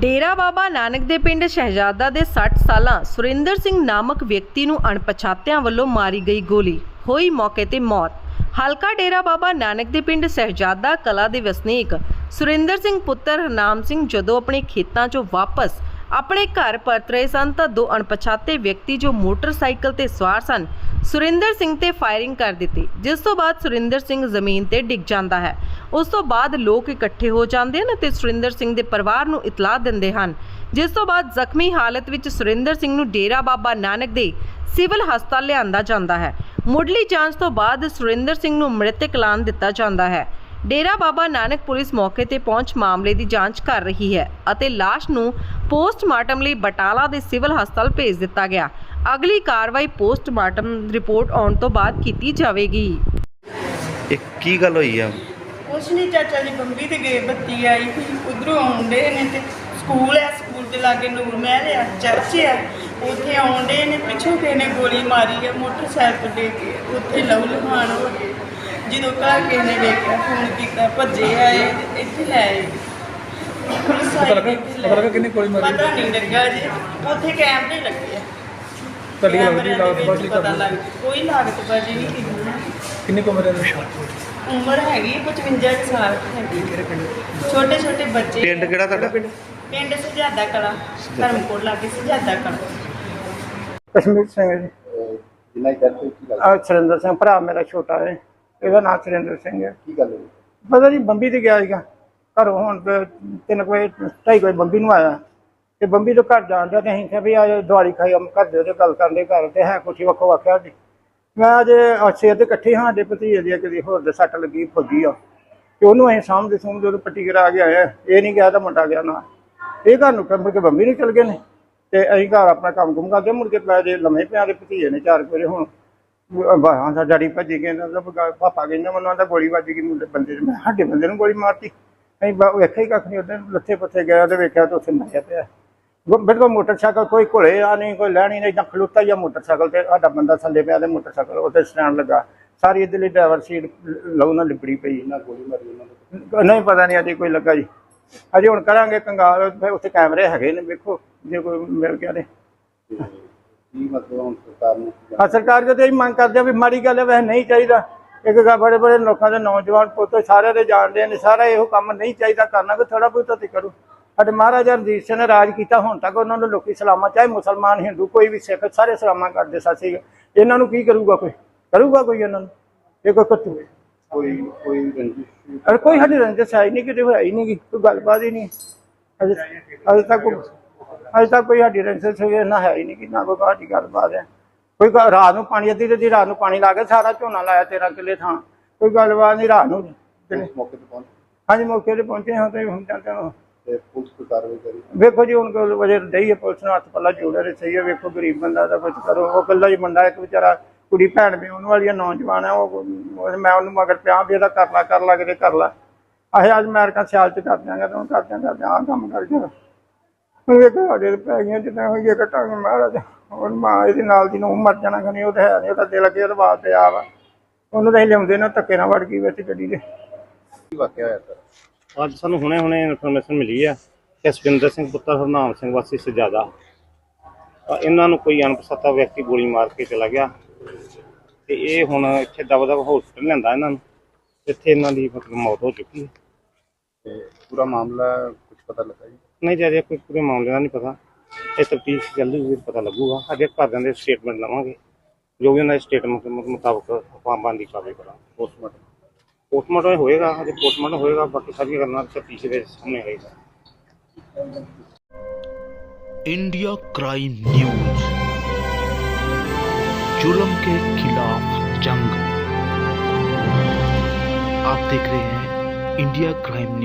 ਡੇਰਾ ਬਾਬਾ ਨਾਨਕ ਦੇ ਪਿੰਡ ਸ਼ਹਿਜ਼ਾਦਾ ਦੇ 60 ਸਾਲਾਂ ਸੁਰਿੰਦਰ ਸਿੰਘ ਨਾਮਕ ਵਿਅਕਤੀ ਨੂੰ ਅਣਪਛਾਤਿਆਂ ਵੱਲੋਂ ਮਾਰੀ ਗਈ ਗੋਲੀ। ਹੋਈ ਮੌਕੇ ਤੇ ਮੌਤ। ਹਲਕਾ ਡੇਰਾ ਬਾਬਾ ਨਾਨਕ ਦੇ ਪਿੰਡ ਸ਼ਹਿਜ਼ਾਦਾ ਕਲਾ ਦੇ ਵਸਨੀਕ ਸੁਰਿੰਦਰ ਸਿੰਘ ਪੁੱਤਰ ਹਰਨਾਮ ਸਿੰਘ ਜਦੋਂ ਆਪਣੇ ਖੇਤਾਂ 'ਚੋਂ ਵਾਪਸ ਆਪਣੇ ਘਰ ਪਰਤ ਰਹੇ ਸਨ ਤਾਂ ਦੋ ਅਣਪਛਾਤੇ ਵਿਅਕਤੀ ਜੋ ਮੋਟਰਸਾਈਕਲ ਤੇ ਸਵਾਰ ਸਨ, ਸੁਰਿੰਦਰ ਸਿੰਘ ਤੇ ਫਾਇਰਿੰਗ ਕਰ ਦਿੱਤੀ, ਜਿਸ ਤੋਂ ਬਾਅਦ ਸੁਰਿੰਦਰ ਸਿੰਘ ਜ਼ਮੀਨ ਤੇ ਡਿੱਗ ਜਾਂਦਾ ਹੈ। ਉਸ ਤੋਂ ਬਾਅਦ ਲੋਕ ਇਕੱਠੇ ਹੋ ਜਾਂਦੇ ਹਨ ਅਤੇ ਸੁਰਿੰਦਰ ਸਿੰਘ ਦੇ ਪਰਿਵਾਰ ਨੂੰ ਇਤਲਾਹ ਦਿੰਦੇ ਹਨ। ਜਿਸ ਤੋਂ ਬਾਅਦ ਜ਼ਖਮੀ ਹਾਲਤ ਵਿੱਚ ਸੁਰਿੰਦਰ ਸਿੰਘ ਨੂੰ ਡੇਰਾ ਬਾਬਾ ਨਾਨਕ ਦੇ ਸਿਵਲ ਹਸਪਤਾਲ ਲਿਆਂਦਾ ਜਾਂਦਾ ਹੈ। ਮੁੱਢਲੀ ਜਾਂਚ ਤੋਂ ਬਾਅਦ ਸੁਰਿੰਦਰ ਸਿੰਘ ਨੂੰ ਮ੍ਰਿਤਕ ਐਲਾਨ ਦਿੱਤਾ ਜਾਂਦਾ ਹੈ। ਡੇਰਾ ਬਾਬਾ ਨਾਨਕ ਪੁਲਿਸ ਮੌਕੇ ਤੇ ਪਹੁੰਚ ਮਾਮਲੇ ਦੀ ਜਾਂਚ ਕਰ ਰਹੀ ਹੈ ਅਤੇ ਲਾਸ਼ ਨੂੰ ਪੋਸਟਮਾਰਟਮ ਲਈ ਬਟਾਲਾ ਦੇ ਸਿਵਲ ਹਸਪਤਾਲ ਭੇਜ ਦਿੱਤਾ ਗਿਆ। ਅਗਲੀ ਕਾਰਵਾਈ ਪੋਸਟਮਾਰਟਮ ਰਿਪੋਰਟ ਆਉਣ ਤੋਂ ਬਾਅਦ ਕੀਤੀ ਜਾਵੇਗੀ। ਇਹ ਕੀ ਗੱਲ ਹੋਈ ਆ? ਕੁਛ ਨਹੀਂ ਚਾਚਾ ਜੀ ਬੰਬੀ ਤੇ ਗਏ ਬੱਤੀ ਆਈ ਸੀ ਉਧਰੋਂ ਆਉਂਦੇ ਨੇ ਤੇ ਸਕੂਲ ਹੈ ਸਕੂਲ ਦੇ ਲਾਗੇ ਨੂਰ ਮਹਿਲ ਆ ਚਰਚ ਆ ਉੱਥੇ ਆਉਂਦੇ ਨੇ ਪਿੱਛੋਂ ਕਿਸੇ ਨੇ ਗੋਲੀ ਮਾਰੀ ਆ ਮੋਟਰਸਾਈਕਲ ਦੇ ਕੇ ਉੱਥੇ ਲਹੂ ਲੁਹਾਨ ਹੋ ਗਏ। ਜਦੋਂ ਘਰ ਕਿਸੇ ਨੇ ਵੇਖਿਆ ਫੋਨ ਕੀਤਾ ਭੱਜੇ ਆਏ ਤੇ ਇੱਥੇ ਲੈ ਆਏ। ਪੁਲਿਸ ਆਈ ਪਤਾ ਲੱਗਾ- ਇੱਥੇ ਲੈ ਪਤਾ ਲੱਗਾ ਕਿਹਨੇ ਗੋਲੀ ਮਾਰੀ? ਪਤਾ ਨਹੀਂ ਲੱਗਾ ਜੀ। ਉੱਥੇ ਕੈਮਰੇ ਲੱਗੇ। ਆ ਤੁਹਾਡੀ ਲੱਗਦੀ ਕੈਮਰਿਆਂ ਦੇ ਲਾਗਤ ਵਿੱਚ ਬਾਜੀ ਪਤਾ ਕਰਦੀ ਲੱਗ ਕੋਈ ਲਾਗਤ ਬਾਜੀ ਨਹੀਂ ਕੀਤੀ ਕਿੰਨੀ ਕੁ ਉਮਰ ਹੈ? ਉਮਰ ਹੈਗੀ 55 ਕੁ ਸਾਲ ਹੈਗੀ। ਛੋਟੇ ਛੋਟੇ ਬੱਚੇ। ਪਿੰਡ ਕਿਹੜਾ ਤੁਹਾਡਾ? ਪਿੰਡ ਸੁਜਾਦਾ ਕਲਾ ਧਰਮਕੋਟ ਲਾਗੇ ਸੁਜਾਦਾ ਕਲਾ। ਕਸ਼ਮੀਰ ਸਿੰਘ ਜੀ। ਜਿੰਨਾ ਹੀ ਕਰਦੇ ਕੀ ਗੱਲ? ਆ ਸੁਰਿੰਦਰ ਸਿੰਘ ਭਰਾ ਮੇਰਾ ਛੋਟਾ ਹੈ। ਇਹਦਾ ਨਾਮ ਸੁਰਿੰਦਰ ਸਿੰਘ ਹੈ। ਕੀ ਗੱਲ ਹੋਈ? ਪਤਾ ਨਹੀਂ ਬੰਬੀ ਤੇ ਗਿਆ ਸੀਗਾ। ਘਰੋਂ ਹੁਣ ਤੇ ਤਿੰਨ ਕੁ ਵਜੇ ਢਾਈ ਕੁ ਵਜੇ ਬੰਬੀ ਨੂੰ ਆਇਆ। ਤੇ ਬੰਬੀ ਤੋਂ ਘਰ ਜਾਣ ਡਿਆ ਤੇ ਅਸੀਂ ਕਿਹਾ ਵੀ ਆ ਦਿਵਾਲੀ ਖਾਈ ਅਮ ਘਰ ਦੇ ਤੇ ਗੱਲ ਕਰਨ ਦੇ ਘਰ ਤੇ ਹੈ ਕੁਛ ਵੱਖੋ ਵੱਖਿਆ ਜੀ ਮੈਂ ਅਜੇ ਸਵੇਰ ਦੇ ਇਕੱਠੇ ਹਾਂ ਸਾਡੇ ਭਤੀਜੇ ਦੀ ਕਿਤੇ ਹੋਰ ਦੇ ਸੱਟ ਲੱਗੀ ਫੌਜੀ ਆ। ਤੇ ਉਹਨੂੰ ਅਸੀਂ ਸਾਹਮਣੇ ਸਾਹਮਣੇ ਉਹਨੂੰ ਪੱਟੀ ਕਰਾ ਕੇ ਆਇਆ ਇਹ ਨਹੀਂ ਗਿਆ ਤਾਂ ਮੁੰਡਾ ਗਿਆ ਨਾ। ਇਹ ਘਰ ਨੂੰ ਕੰਮ ਕੇ ਬੰਬੀ ਨੂੰ ਚਲ ਗਏ ਨੇ। ਤੇ ਅਸੀਂ ਘਰ ਆਪਣਾ ਕੰਮ ਕੁਮ ਕਰਦੇ ਮੁੜ ਕੇ ਪੈ ਜੇ ਲੰਮੇ ਪਿਆ ਦੇ ਭਤੀਜੇ ਨੇ ਚਾਰ ਕੁ ਵਜੇ ਹੁਣ। ਬਾਹਾਂ ਦਾ ਡੈਡੀ ਭੱਜੀ ਗਏ ਨਾ ਉਹਦਾ ਪਾਪਾ ਕਹਿੰਦਾ ਮੈਨੂੰ ਆਂਦਾ ਗੋਲੀ ਵੱਜ ਗਈ, ਮੁੰਡੇ ਬੰਦੇ ਨੂੰ ਮੈਂ ਸਾਡੇ ਬੰਦੇ ਨੂੰ ਗੋਲੀ ਮਾਰਤੀ। ਅਸੀਂ ਵੇਖਿਆ ਹੀ ਕੱਖ ਨਹੀਂ ਉਹਦੇ ਲੱਥੇ ਪੱਥੇ ਗਿਆ ਤੇ ਵੇਖਿਆ ਤਾਂ ਉੱਥੇ ਮਰਿਆ ਪਿਆ। ਬਿਲਕੁਲ ਮੋਟਰਸਾਈਕਲ ਕੋਈ ਘੁਲੇ ਆ ਨਹੀਂ, ਕੋਈ ਲੈਣੀ ਨਹੀਂ, ਜਾਂ ਖਲੋਤਾ ਜਾਂ ਮੋਟਰਸਾਈਕਲ ਤੇ, ਸਾਡਾ ਬੰਦਾ ਥੱਲੇ ਪਿਆ ਤੇ ਮੋਟਰਸਾਈਕਲ ਉੱਤੇ ਸਟੈਂਡ ਲੱਗਾ। ਸਾਰੀ ਇਧਰਲੀ ਡਰਾਈਵਰ ਸੀਟ ਲਹੂ ਨਾਲ ਲਿਬੜੀ ਪਈ ਨਾ ਗੋਲੀ ਮਾਰੀ ਉਹਨਾਂ ਨੇ ਨਹੀਂ ਪਤਾ ਨਹੀਂ ਅਜੇ ਕੋਈ ਲੱਗਾ ਜੀ। ਅਜੇ ਹੁਣ ਕਰਾਂਗੇ, ਕੰਗਾਲ ਉੱਥੇ ਕੈਮਰੇ ਹੈਗੇ ਨੇ, ਵੇਖੋ, ਜੇ ਕੋਈ ਮਿਲ ਗਿਆ ਤੇ ਤੇ। ਕੀ ਮਤਲਬ ਹੁਣ ਸਰਕਾਰ ਨੇ ਕੀ ਹਾਂ ਸਰਕਾਰ ਤੇ ਇਹ ਮੰਗ ਕਰਦੇ ਆ ਵੀ ਮਾੜੀ ਗੱਲ ਹੈ ਵੈਸੇ ਨਹੀਂ ਚਾਹੀਦਾ। ਇੱਕ ਗਾ ਬੜੇ ਬੜੇ ਲੋਕਾਂ ਦੇ ਨੌਜਵਾਨ ਪੁੱਤ ਸਾਰੇ ਦੇ ਜਾਣਦੇ ਨੇ ਸਾਰਾ ਇਹੋ ਕੰਮ ਨਹੀਂ ਚਾਹੀਦਾ ਕਰਨਾ ਕੋਈ ਥੋੜਾ ਬਹੁਤਾ ਤੇ ਕਰੋ। ਸਾਡੇ ਮਹਾਰਾਜਾ ਰਣਜੀਤ ਸਿੰਘ ਨੇ ਰਾਜ ਕੀਤਾ ਹੁਣ ਤੱਕ ਉਹਨਾਂ ਨੂੰ ਲੋਕੀ ਸਲਾਮਾ ਚਾਹੇ ਮੁਸਲਮਾਨ ਹਿੰਦੂ ਕੋਈ ਵੀ ਸਿੱਖ ਸਾਰੇ ਸਲਾਮਾ ਕਰਦੇ ਸਾਸੀ ਇਹਨਾਂ ਨੂੰ ਕੀ ਕਰੂਗਾ ਕੋਈ? ਕਰੂਗਾ ਕੋਈ ਇਹਨਾਂ ਨੂੰ? ਇਹ ਕੋਈ ਕੱਟੂ ਕੋਈ ਕੋਈ ਰੰਜਿਸ਼ ਅਰੇ ਕੋਈ ਸਾਡੀ ਰੰਜਿਸ਼ ਹੀ ਨਹੀਂ ਕਿਤੇ ਹੋਇਆ ਹੀ ਨਹੀਂ ਕੋਈ ਗੱਲਬਾਤ ਹੀ ਨਹੀਂ। ਅਜੇ ਅਜੇ ਤੱਕ ਅਜੇ ਤੱਕ ਕੋਈ ਸਾਡੀ ਰੰਜਿਸ਼ ਹੋਈ ਨਾ ਹੈ ਹੀ ਨਹੀਂ ਕਿ ਨਾ ਕੋਈ ਸਾਡੀ ਗੱਲਬਾਤ ਹੈ। ਕੋਈ ਰਾਤ ਨੂੰ ਪਾਣੀ ਅੱਧੀ ਤੇ ਅੱਧੀ ਰਾਤ ਨੂੰ ਪਾਣੀ ਲਾ ਕੇ ਸਾਰਾ ਝੋਨਾ ਲਾਇਆ 13 ਕਿੱਲੇ ਥਾਂ। ਕੋਈ ਗੱਲਬਾਤ ਨਹੀਂ ਰਾਤ ਨੂੰ ਇਸ ਮੌਕੇ ਤੇ ਪਹੁੰਚ? ਹਾਂਜੀ ਮੌਕੇ ਤੇ ਪਹੁੰਚੇ ਹਾਂ ਤੇ ਹੁਣ ਜਾਂਦੇ ਹਾਂ। ਤੇ ਪੁਲਿਸ ਕੋਈ ਕਾਰਵਾਈ ਕਰੀ? ਵੇਖੋ ਜੀ ਹੁਣ ਕੋਲ ਵਜੇ ਦਈ ਹੈ ਪੁਲਿਸ ਨੂੰ ਹੱਥ ਪੱਲਾ ਜੋੜਿਆ ਤੇ ਸਹੀ ਹੈ। ਵੇਖੋ ਗਰੀਬ ਬੰਦਾ ਦਾ ਕੁਝ ਕਰੋ। ਉਹ ਕੱਲਾ ਹੀ ਮੁੰਡਾ ਇੱਕ ਵਿਚਾਰਾ ਕੁੜੀ ਭੈਣ ਵੀ ਉਹਨੂੰ ਵਾਲੀ ਨੌਜਵਾਨ ਹੈ ਉਹ ਉਹ- ਮੈਂ ਉਹਨੂੰ ਮਗਰ ਪਿਆ ਵੀ ਇਹਦਾ ਕਰ ਲਾ ਕਰ ਲਾ ਕਿਤੇ ਕਰ ਲਾ। ਅਸੀਂ ਅੱਜ ਅਮਰੀਕਾ ਸਿਆਲ ਚ ਕਰ ਦਿਆਂਗੇ ਤੇ ਹੁਣ ਕਰ ਦਿਆਂਗੇ ਆਹ ਕੰਮ ਕਰ ਜਾ ਹੁਣ ਵੇਖੋ ਸਾਡੇ ਤੇ ਪੈ ਗਈਆਂ ਜਿੱਦਾਂ ਹੋਈਏ ਕਟਾਂਗੇ ਮਹਾਰਾਜ ਹੁਣ ਮਾਂ ਇਹਦੇ ਨਾਲ ਦੀ ਨੂੰ ਮਰ ਜਾਣਾ ਖਣੀ ਉਹ ਤਾਂ ਹੈ ਨਹੀਂ ਉਹਦਾ ਦਿਲ ਅੱਗੇ ਉਹਦਾ ਬਾਤ ਤੇ ਆ। ਵਾ ਉਹਨੂੰ ਤਾਂ ਲਿਆਉਂਦੇ ਨਾ ਧੱਕੇ ਨਾਲ ਵੜ ਗਈ ਵਿੱਚ ਗੱਡੀ ਦੇ। ਕੀ ਵਾਕਿਆ ਹੋਇਆ ਸਰ? ਅੱਜ ਸਾਨੂੰ ਹੁਣੇ ਹੁਣੇ ਇਨਫੋਰਮੇਸ਼ਨ ਮਿਲੀ ਆ ਕਿ ਸੁਖਿੰਦਰ ਸਿੰਘ ਪੁੱਤਰ ਹਰਨਾਮ ਸਿੰਘ ਵਾਸੀ ਸਜਾਦਾ। ਇਹਨਾਂ ਨੂੰ ਕੋਈ ਅਣਪਛਾਤਾ ਵਿਅਕਤੀ ਗੋਲੀ ਮਾਰ ਕੇ ਚਲਾ ਗਿਆ। ਤੇ ਇਹ ਹੁਣ ਇੱਥੇ ਦਬ ਦਬ ਹਸਪੀਟਲ ਲੈਂਦਾ ਇਹਨਾਂ ਨੂੰ। ਇੱਥੇ ਇਹਨਾਂ ਦੀ ਮਤਲਬ ਮੌਤ ਹੋ ਚੁੱਕੀ ਹੈ। ਤੇ ਪੂਰਾ ਮਾਮਲਾ ਕੁਝ ਪਤਾ ਲੱਗਾ ਜੀ? ਨਹੀਂ ਜੇ ਅਜੇ ਕੋਈ ਪੂਰੇ ਮਾਮਲੇ ਦਾ ਨਹੀਂ ਪਤਾ ਇਹ ਤਫਤੀਸ਼ ਚੱਲਦੀ ਹੋਈ ਪਤਾ ਲੱਗੂਗਾ ਅਜੇ ਘਰਦਿਆਂ ਦੇ ਸਟੇਟਮੈਂਟ ਲਵਾਂਗੇ ਜੋ ਵੀ ਉਹਨਾਂ ਦੇ ਸਟੇਟਮੈਂਟ ਮੁਤਾਬਕ ਆਪਾਂ ਬੰਦੀ ਕਾਰਵਾਈ ਕਰਾਂਗੇ ਪੋਸਟਮਾਰਟਮ ਪੋਸਟਮਾਰਟਮ ਹੋਏਗਾ ਅਜੇ ਪੋਸਟਮਾਰਟਮ ਹੋਏਗਾ ਬਾਕੀ ਸਾਰੀਆਂ ਗੱਲਾਂ ਤਫਤੀਸ਼ ਦੇ ਸਾਹਮਣੇ ਆਏਗਾ इंडिया क्राइम न्यूज जुल्म के खिलाफ जंग आप देख रहे हैं इंडिया क्राइम न्यूज